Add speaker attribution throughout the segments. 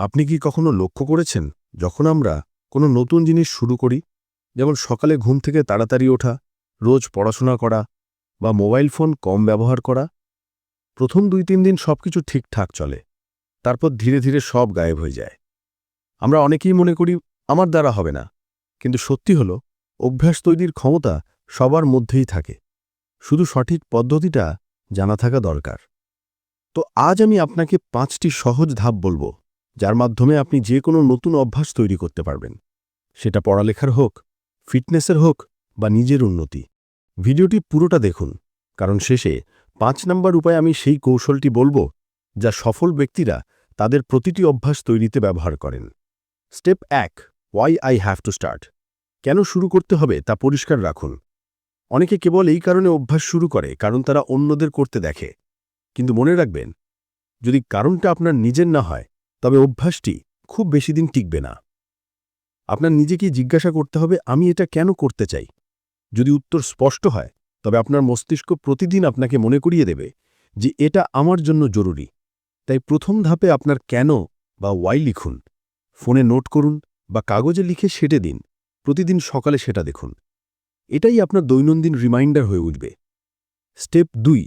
Speaker 1: আপনি কি কখনো লক্ষ্য করেছেন, যখন আমরা কোনো নতুন জিনিস শুরু করি, যেমন সকালে ঘুম থেকে তাড়াতাড়ি ওঠা, রোজ পড়াশোনা করা, বা মোবাইল ফোন কম ব্যবহার করা? প্রথম দুই তিন দিন সবকিছু ঠিকঠাক চলে, তারপর ধীরে ধীরে সব গায়েব হয়ে যায়। আমরা অনেকেই মনে করি, আমার দ্বারা হবে না। কিন্তু সত্যি হল, অভ্যাস তৈরির ক্ষমতা সবার মধ্যেই থাকে। শুধু সঠিক পদ্ধতিটা জানা থাকা দরকার। তো আজ আমি আপনাকে পাঁচটি সহজ ধাপ বলব। যার মাধ্যমে আপনি যে কোনো নতুন অভ্যাস তৈরি করতে পারবেন। সেটা পড়ালেখার হোক, ফিটনেসের হোক বা নিজের উন্নতি। ভিডিওটি পুরোটা দেখুন, কারণ শেষে পাঁচ নম্বর উপায় আমি সেই কৌশলটি বলব যা সফল ব্যক্তিরা তাদের প্রতিটি অভ্যাস তৈরিতে ব্যবহার করেন। স্টেপ এক why I have to start কেন শুরু করতে হবে তা পরিষ্কার রাখুন। অনেকে কেবল এই কারণে অভ্যাস শুরু করে কারণ তারা অন্যদের করতে দেখে। কিন্তু মনে রাখবেন, যদি কারণটা আপনার নিজের না হয় তবে অভ্যাসটি খুব বেশি দিন টিকবে না। আপনার নিজেকে জিজ্ঞাসা করতে হবে, আমি এটা কেন করতে চাই? যদি উত্তর স্পষ্ট হয়, তবে আপনার মস্তিষ্ক প্রতিদিন আপনাকে মনে করিয়ে দেবে যে এটা আমার জন্য জরুরি। তাই প্রথম ধাপে আপনার কেন বা ওয়াই লিখুন। ফোনে নোট করুন বা কাগজে লিখে সেটে দিন। প্রতিদিন সকালে সেটা দেখুন। এটাই আপনার দৈনন্দিন রিমাইন্ডার হয়ে উঠবে। স্টেপ দুই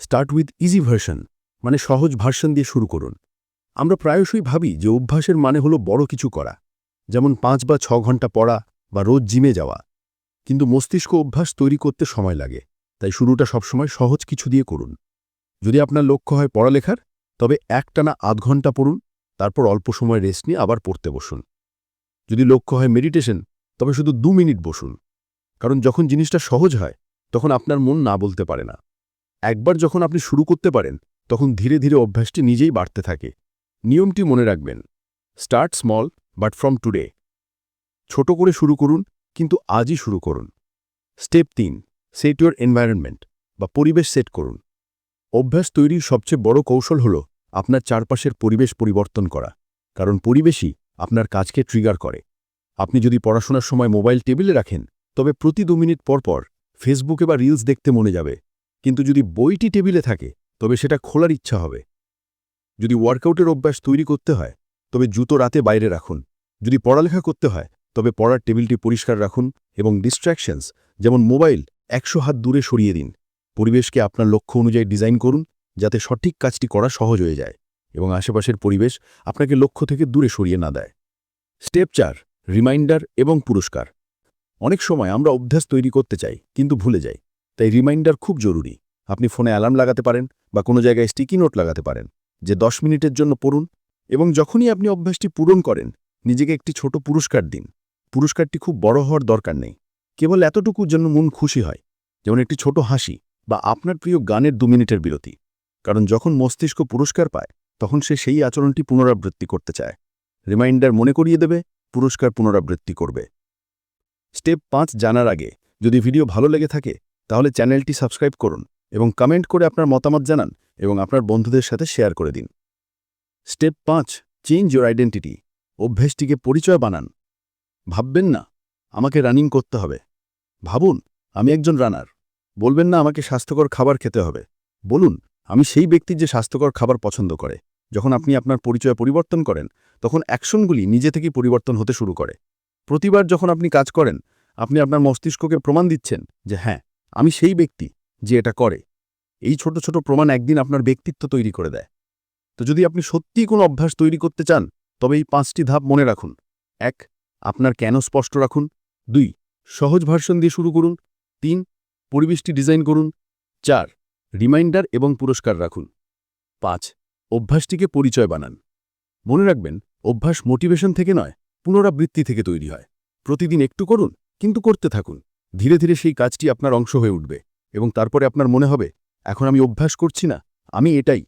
Speaker 1: স্টার্ট উইথ ইজি ভার্সন মানে সহজ ভার্সন দিয়ে শুরু করুন। আমরা প্রায়শই ভাবি যে অভ্যাসের মানে হলো বড় কিছু করা, যেমন পাঁচ বা ছ ঘণ্টা পড়া বা রোজ জিমে যাওয়া। কিন্তু মস্তিষ্ক অভ্যাস তৈরি করতে সময় লাগে, তাই শুরুটা সবসময় সহজ কিছু দিয়ে করুন। যদি আপনার লক্ষ্য হয় পড়ালেখার, তবে একটানা আধ ঘণ্টা পড়ুন, তারপর অল্প সময় রেস্ট নিয়ে আবার পড়তে বসুন। যদি লক্ষ্য হয় মেডিটেশন, তবে শুধু দু মিনিট বসুন। কারণ যখন জিনিসটা সহজ হয়, তখন আপনার মন না বলতে পারে না। একবার যখন আপনি শুরু করতে পারেন, তখন ধীরে ধীরে অভ্যাসটি নিজেই বাড়তে থাকে। নিয়মটি মনে রাখবেন। Start small, but from today. ছোট করে শুরু করুন, কিন্তু আজই শুরু করুন। স্টেপ তিন, সেট ইউর এনভায়রনমেন্ট, বা পরিবেশ সেট করুন। অভ্যাস তৈরির সবচেয়ে বড় কৌশল হল আপনার চারপাশের পরিবেশ পরিবর্তন করা, কারণ পরিবেশই আপনার কাজকে ট্রিগার করে। আপনি যদি পড়াশোনার সময় মোবাইল টেবিলে রাখেন, তবে প্রতি দু মিনিট পর পর ফেসবুকে বা রিলস দেখতে মনে যাবে। কিন্তু যদি বইটি টেবিলে থাকে, তবে সেটা খোলার ইচ্ছা হবে। যদি ওয়ার্কআউটের অভ্যাস তৈরি করতে হয়, তবে জুতো রাতে বাইরে রাখুন। যদি পড়ালেখা করতে হয়, তবে পড়ার টেবিলটি পরিষ্কার রাখুন এবং ডিস্ট্র্যাকশনস যেমন মোবাইল, একশো হাত দূরে সরিয়ে দিন। পরিবেশকে আপনার লক্ষ্য অনুযায়ী ডিজাইন করুন, যাতে সঠিক কাজটি করা সহজ হয়ে যায় এবং আশেপাশের পরিবেশ আপনাকে লক্ষ্য থেকে দূরে সরিয়ে না দেয়। স্টেপ চার, রিমাইন্ডার এবং পুরস্কার। অনেক সময় আমরা অভ্যাস তৈরি করতে চাই, কিন্তু ভুলে যাই। তাই রিমাইন্ডার খুব জরুরি। আপনি ফোনে অ্যালার্ম লাগাতে পারেন বা কোনো জায়গায় স্টিকি নোট লাগাতে পারেন। যে দশ মিনিটের জন্য পড়ুন এবং যখনই আপনি অভ্যাসটি পূরণ করেন, নিজেকে একটি ছোট পুরস্কার দিন। পুরস্কারটি খুব বড় হওয়ার দরকার নেই। কেবল এতটুকুর জন্য মন খুশি হয়, যেমন একটি ছোট হাসি বা আপনার প্রিয় গানের দু মিনিটের বিরতি। কারণ যখন মস্তিষ্ক পুরস্কার পায়, তখন সে সেই আচরণটি পুনরাবৃত্তি করতে চায়। রিমাইন্ডার মনে করিয়ে দেবে, পুরস্কার পুনরাবৃত্তি করবে। স্টেপ পাঁচ জানার আগে যদি ভিডিও ভালো লেগে থাকে, তাহলে চ্যানেলটি সাবস্ক্রাইব করুন। এবং কমেন্ট করে আপনার মতামত জানান এবং আপনার বন্ধুদের সাথে শেয়ার করে দিন। স্টেপ পাঁচ চেঞ্জ ইউর আইডেন্টিটি অভ্যেসটিকে পরিচয় বানান। ভাববেন না, আমাকে রানিং করতে হবে। ভাবুন, আমি একজন রানার বলবেন না, আমাকে স্বাস্থ্যকর খাবার খেতে হবে। বলুন, আমি সেই ব্যক্তি যে স্বাস্থ্যকর খাবার পছন্দ করে। যখন আপনি আপনার পরিচয় পরিবর্তন করেন, তখন অ্যাকশনগুলি নিজে থেকেই পরিবর্তন হতে শুরু করে। প্রতিবার যখন আপনি কাজ করেন, আপনি আপনার মস্তিষ্ককে প্রমাণ দিচ্ছেন যে হ্যাঁ আমি সেই ব্যক্তি। যে এটা করে। এই ছোট ছোট প্রমাণ একদিন আপনার ব্যক্তিত্ব তৈরি করে দেয়। তো যদি আপনি সত্যিই কোনো অভ্যাস তৈরি করতে চান, তবে এই পাঁচটি ধাপ মনে রাখুন। এক, আপনার কেন স্পষ্ট রাখুন। দুই, সহজ ভার্সন দিয়ে শুরু করুন। তিন, পরিবেশটি ডিজাইন করুন। চার, রিমাইন্ডার এবং পুরস্কার রাখুন। পাঁচ, অভ্যাসটিকে পরিচয় বানান। মনে রাখবেন, অভ্যাস মোটিভেশন থেকে নয়, পুনরাবৃত্তি থেকে তৈরি হয়। প্রতিদিন একটু করুন, কিন্তু করতে থাকুন। ধীরে ধীরে সেই কাজটি আপনার অংশ হয়ে উঠবে। এবং তারপরে আপনার মনে হবে এখন আমি অভ্যাস করছি না আমি এটাই।